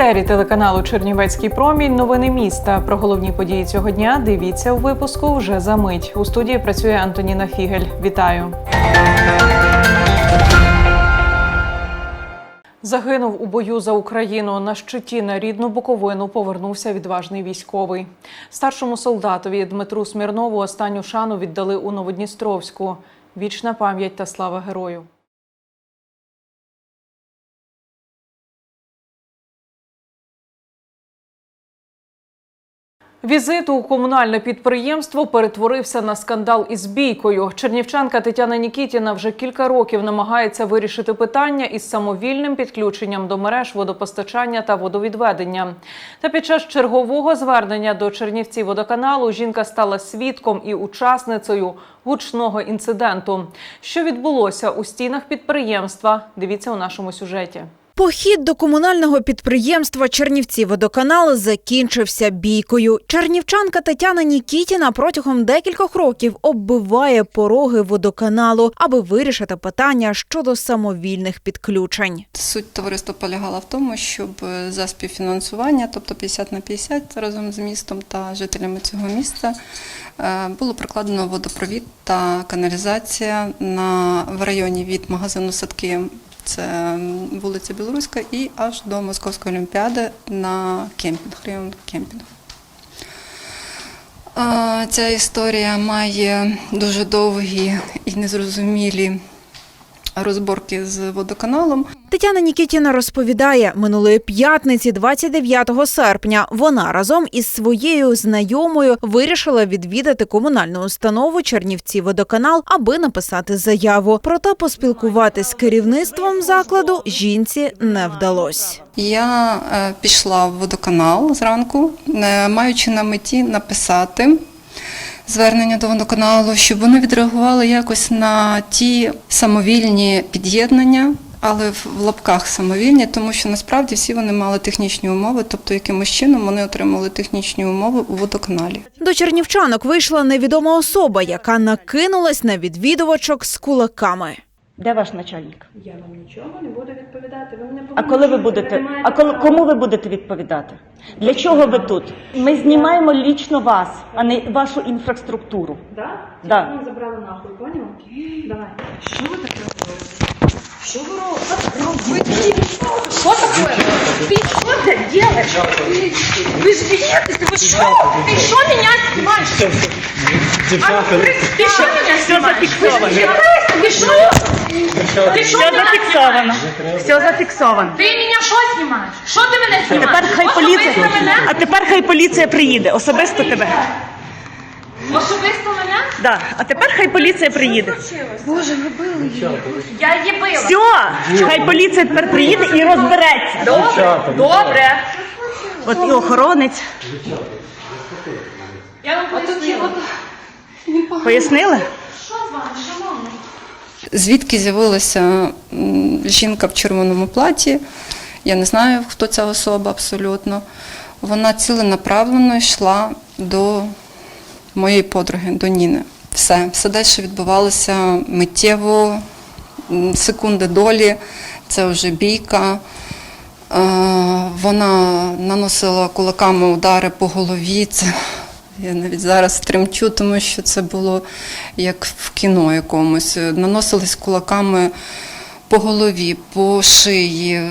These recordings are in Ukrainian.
етері телеканалу Чернівецький промінь. Новини міста. Про головні події цього дня дивіться у випуску вже за мить. У студії працює Антоніна Фігель. Вітаю. Загинув у бою за Україну на щиті на рідну Буковину. Повернувся відважний військовий. Старшому солдатові Дмитру Смірнову останню шану віддали у Новодністровську. Вічна пам'ять та слава герою. Візит у комунальне підприємство перетворився на скандал із бійкою. Чернівчанка Тетяна Нікітіна вже кілька років намагається вирішити питання із самовільним підключенням до мереж водопостачання та водовідведення. Та під час чергового звернення до Чернівці водоканалу жінка стала свідком і учасницею гучного інциденту. Що відбулося у стінах підприємства? Дивіться у нашому сюжеті. Похід до комунального підприємства Чернівці водоканал закінчився бійкою. Чернівчанка Тетяна Нікітіна протягом декількох років оббиває пороги водоканалу, аби вирішити питання щодо самовільних підключень. Суть товариства полягала в тому, щоб е, за співфінансування, тобто 50 на 50 разом з містом та жителями цього міста, е, було прокладено водопровід та каналізація на в районі від магазину Садки. Це вулиця Білоруська і аж до Московської олімпіади на кемпінг, район кемпінг. Ця історія має дуже довгі і незрозумілі розборки з водоканалом. Тетяна Нікітіна розповідає, минулої п'ятниці, 29 серпня, вона разом із своєю знайомою вирішила відвідати комунальну установу Чернівці водоканал, аби написати заяву. Проте поспілкуватись з керівництвом закладу жінці не вдалося. Я е, пішла в водоканал зранку, е, маючи на меті написати звернення до водоканалу, щоб вони відреагували якось на ті самовільні під'єднання. Але в лапках самовільні, тому що насправді всі вони мали технічні умови, тобто якимось чином вони отримали технічні умови у водоканалі. До чернівчанок вийшла невідома особа, яка накинулась на відвідувачок з кулаками. Де ваш начальник? Я вам нічого не буду відповідати. Ви мене А коли ви будете? А коли кому ви будете відповідати? Для чого ви тут? Ми знімаємо лічно вас, а не вашу інфраструктуру. Да? Да. Забрали нахуй, поняв? Давай. Що ви таке робите? Що ви робите? Що таке? Ты что ты делаешь? Вы же беседуете, вы что? Ты что меня снимаешь? А, Ты что меня снимаешь? зафиксовано. Ты что? Ты что Все меня зафіксовано. снимаешь? Все зафіксовано. Ти мене що знімаєш? Що ти мене знімаєш? Тепер хай Особисто поліція. мене? А тепер хай поліція приїде. Особисто тебе. Особисто мене? Да. А тепер хай поліція приїде. Боже, Я її била. Все, хай поліція тепер приїде і розбереться. Добре, добре. От і охоронець. Я вам пояснила. Пояснили? Що з вами? Звідки з'явилася жінка в червоному платі? Я не знаю, хто ця особа абсолютно. Вона ціленаправленно йшла до моєї подруги, до Ніни. Все, все далі відбувалося миттєво, секунди долі, це вже бійка. Е, Вона наносила кулаками удари по голові. Це я навіть зараз тремчу, тому що це було як в кіно якомусь. Наносились кулаками по голові, по шиї,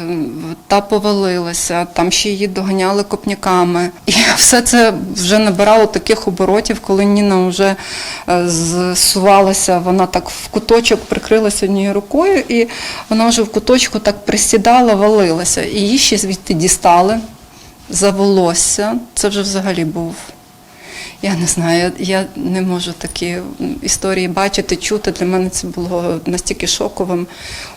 та повалилася, там ще її доганяли копняками. І все це вже набирало таких оборотів, коли Ніна вже е, зсувалася, вона так в куточок прикрилася однією рукою, і вона вже в куточку так присідала, валилася. І її ще звідти дістали за волосся. Це вже взагалі був я не знаю, я не можу такі історії бачити, чути. Для мене це було настільки шоковим.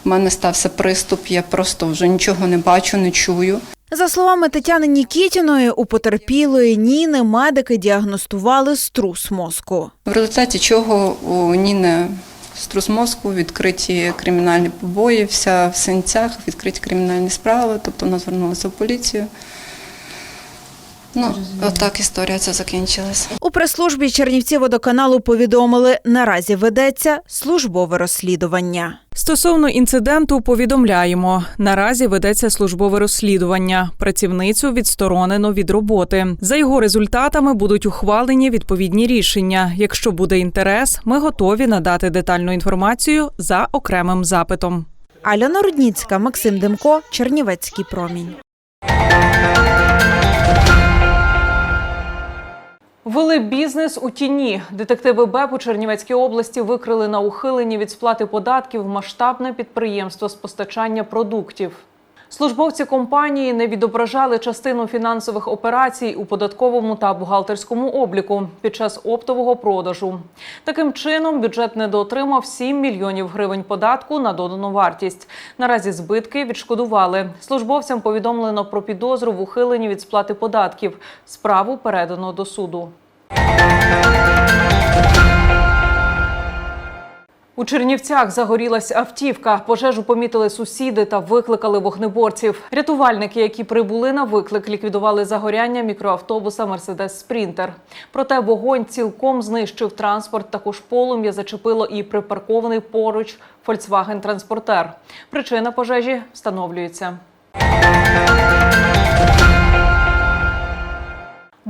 У мене стався приступ, я просто вже нічого не бачу, не чую. За словами Тетяни Нікітіної, у потерпілої Ніни медики діагностували струс мозку. В результаті чого у Ніни струс мозку, відкриті кримінальні побої, вся в синцях, відкриті кримінальні справи, тобто вона звернулася в поліцію. Ну, отак історія ця закінчилась. У прес-службі Чернівці водоканалу повідомили, наразі ведеться службове розслідування. Стосовно інциденту повідомляємо, наразі ведеться службове розслідування. Працівницю відсторонено від роботи. За його результатами будуть ухвалені відповідні рішення. Якщо буде інтерес, ми готові надати детальну інформацію за окремим запитом. Альона Рудніцька, Максим Демко, Чернівецький промінь. Вели бізнес у тіні. Детективи БЕП у Чернівецькій області викрили на ухиленні від сплати податків масштабне підприємство з постачання продуктів. Службовці компанії не відображали частину фінансових операцій у податковому та бухгалтерському обліку під час оптового продажу. Таким чином, бюджет недоотримав 7 мільйонів гривень податку на додану вартість. Наразі збитки відшкодували. Службовцям повідомлено про підозру в ухиленні від сплати податків. Справу передано до суду. У Чернівцях загорілась автівка. Пожежу помітили сусіди та викликали вогнеборців. Рятувальники, які прибули на виклик, ліквідували загоряння мікроавтобуса Мерседес Спрінтер. Проте вогонь цілком знищив транспорт. Також полум'я зачепило і припаркований поруч Volkswagen Транспортер. Причина пожежі встановлюється.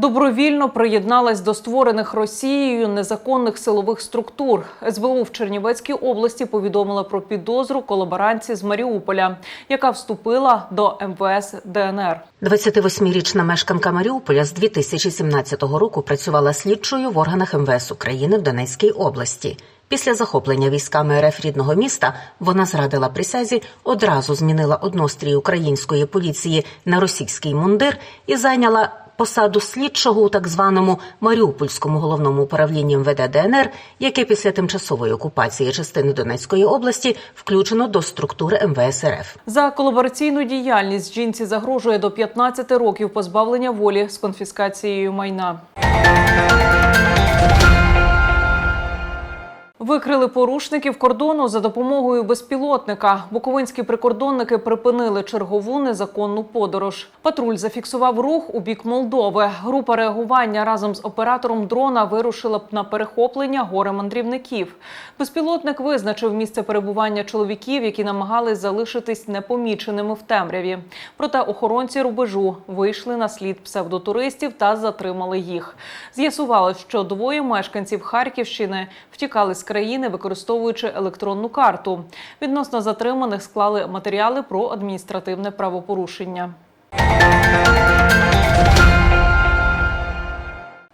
Добровільно приєдналась до створених Росією незаконних силових структур. СБУ в Чернівецькій області повідомила про підозру колаборанці з Маріуполя, яка вступила до МВС ДНР. 28-річна мешканка Маріуполя з 2017 року працювала слідчою в органах МВС України в Донецькій області. Після захоплення військами РФ рідного міста вона зрадила присязі, одразу змінила однострій української поліції на російський мундир і зайняла посаду слідчого у так званому Маріупольському головному управлінні МВД ДНР, яке після тимчасової окупації частини Донецької області включено до структури МВС РФ. За колабораційну діяльність жінці загрожує до 15 років позбавлення волі з конфіскацією майна. Викрили порушників кордону за допомогою безпілотника. Буковинські прикордонники припинили чергову незаконну подорож. Патруль зафіксував рух у бік Молдови. Група реагування разом з оператором дрона вирушила б на перехоплення горе мандрівників. Безпілотник визначив місце перебування чоловіків, які намагались залишитись непоміченими в темряві. Проте охоронці рубежу вийшли на слід псевдотуристів та затримали їх. З'ясували, що двоє мешканців Харківщини втікали з країни, використовуючи електронну карту. Відносно затриманих склали матеріали про адміністративне правопорушення.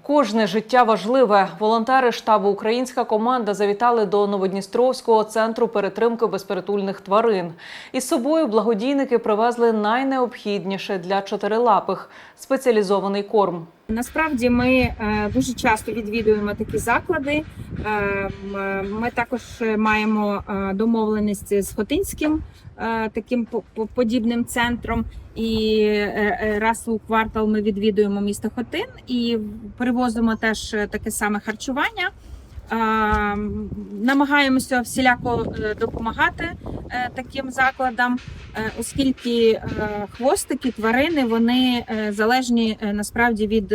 Кожне життя важливе. Волонтери штабу Українська команда завітали до Новодністровського центру перетримки безпритульних тварин. Із собою благодійники привезли найнеобхідніше для чотирилапих спеціалізований корм. Насправді ми е, дуже часто відвідуємо такі заклади. Е, Ми також маємо е, домовленість з Хотинським таким по- по- подібним центром. І раз у квартал ми відвідуємо місто Хотин і привозимо теж таке саме харчування. Намагаємося всіляко е, допомагати е, таким закладам, е, оскільки хвостики, тварини вони залежні насправді від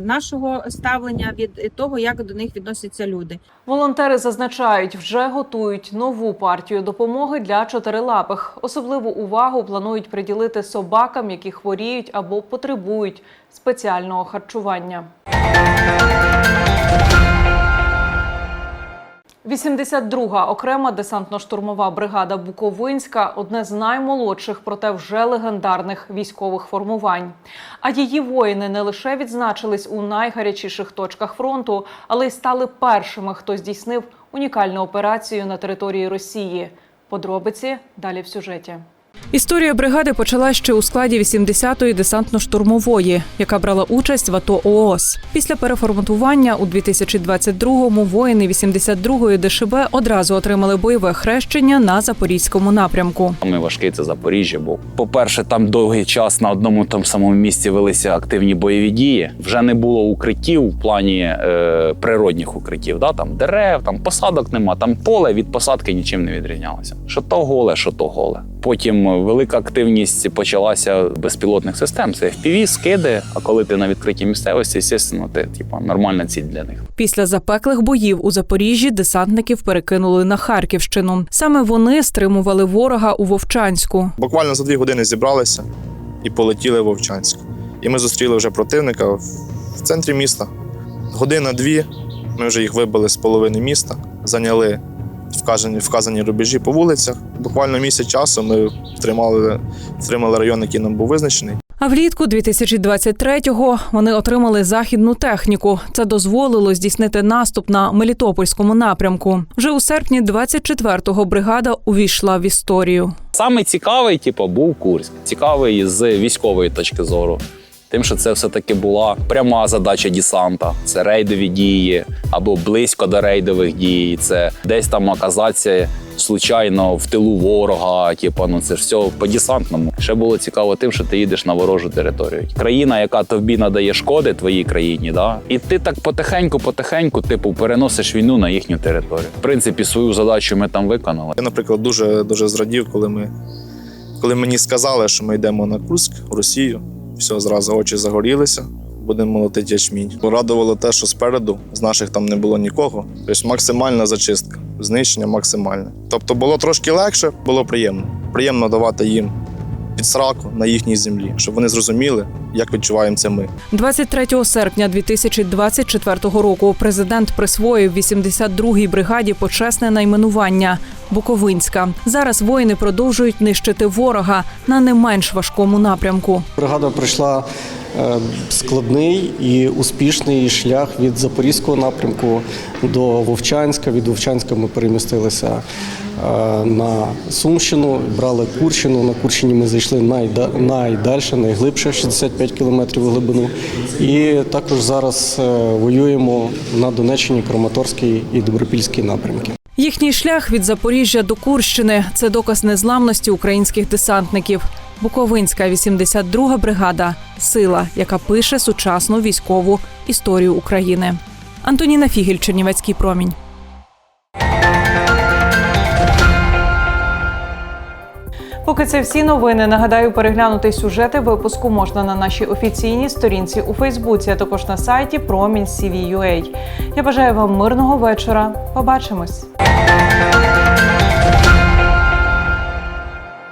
нашого ставлення, від того, як до них відносяться люди. Волонтери зазначають, вже готують нову партію допомоги для чотирилапих. Особливу увагу планують приділити собакам, які хворіють або потребують спеціального харчування. 82-га окрема десантно-штурмова бригада Буковинська одне з наймолодших, проте вже легендарних військових формувань. А її воїни не лише відзначились у найгарячіших точках фронту, але й стали першими, хто здійснив унікальну операцію на території Росії. Подробиці далі в сюжеті. Історія бригади почала ще у складі 80-ї десантно-штурмової, яка брала участь в АТО ООС. Після переформатування у 2022-му воїни 82-ї ДШБ одразу отримали бойове хрещення на запорізькому напрямку. Саме важкий це Запоріжжя був. По-перше, там довгий час на одному тому самому місці велися активні бойові дії. Вже не було укриттів в плані е, природних укриттів. Да? Там дерев, там посадок нема, там поле від посадки нічим не відрізнялося. Що то голе, що то голе. Потім велика активність почалася безпілотних систем. Це FPV, скиди. А коли ти на відкритій місцевості, звісно, ти типа нормальна ціль для них. Після запеклих боїв у Запоріжжі десантників перекинули на Харківщину. Саме вони стримували ворога у Вовчанську. Буквально за дві години зібралися і полетіли в Вовчанськ. І ми зустріли вже противника в в центрі міста. Година-дві ми вже їх вибили з половини міста, зайняли вказані, вказані рубежі по вулицях. Буквально місяць часу ми втримали, втримали район, який нам був визначений. А влітку 2023-го вони отримали західну техніку. Це дозволило здійснити наступ на Мелітопольському напрямку. Вже у серпні 24-го бригада увійшла в історію. Саме цікавий, типу, був Курськ. Цікавий з військової точки зору. Тим, що це все-таки була пряма задача десанта. Це рейдові дії або близько до рейдових дій. Це десь там оказатися случайно в тилу ворога. Типу, ну це ж все по десантному. Ще було цікаво тим, що ти їдеш на ворожу територію. Країна, яка тобі надає шкоди твоїй країні, да? і ти так потихеньку, потихеньку, типу, переносиш війну на їхню територію. В принципі, свою задачу ми там виконали. Я, наприклад, дуже, дуже зрадів, коли, ми, коли мені сказали, що ми йдемо на Курськ, в Росію. Все, зразу очі загорілися. Будемо молотити ячмінь. Радувало те, що спереду з наших там не було нікого. Тобто максимальна зачистка, знищення максимальне. Тобто було трошки легше, було приємно. Приємно давати їм під сраку на їхній землі, щоб вони зрозуміли, як відчуваємо це ми. 23 серпня 2024 року президент присвоїв 82-й бригаді почесне найменування Буковинська. Зараз воїни продовжують нищити ворога на не менш важкому напрямку. Бригада пройшла е, складний і успішний шлях від Запорізького напрямку до Вовчанська. Від Вовчанська ми перемістилися е, на Сумщину, брали Курщину. На Курщині ми зайшли найда- найдальше, найглибше 65 кілометрів у глибину. І також зараз е, воюємо на Донеччині, Краматорський і Добропільський напрямки. Їхній шлях від Запоріжжя до Курщини це доказ незламності українських десантників. Буковинська 82-га бригада сила, яка пише сучасну військову історію України. Антоніна Фігель, Чернівецький промінь. Поки це всі новини. Нагадаю, переглянути сюжети випуску можна на нашій офіційній сторінці у Фейсбуці, а також на сайті Промінь.CVUA. Я бажаю вам мирного вечора. Побачимось.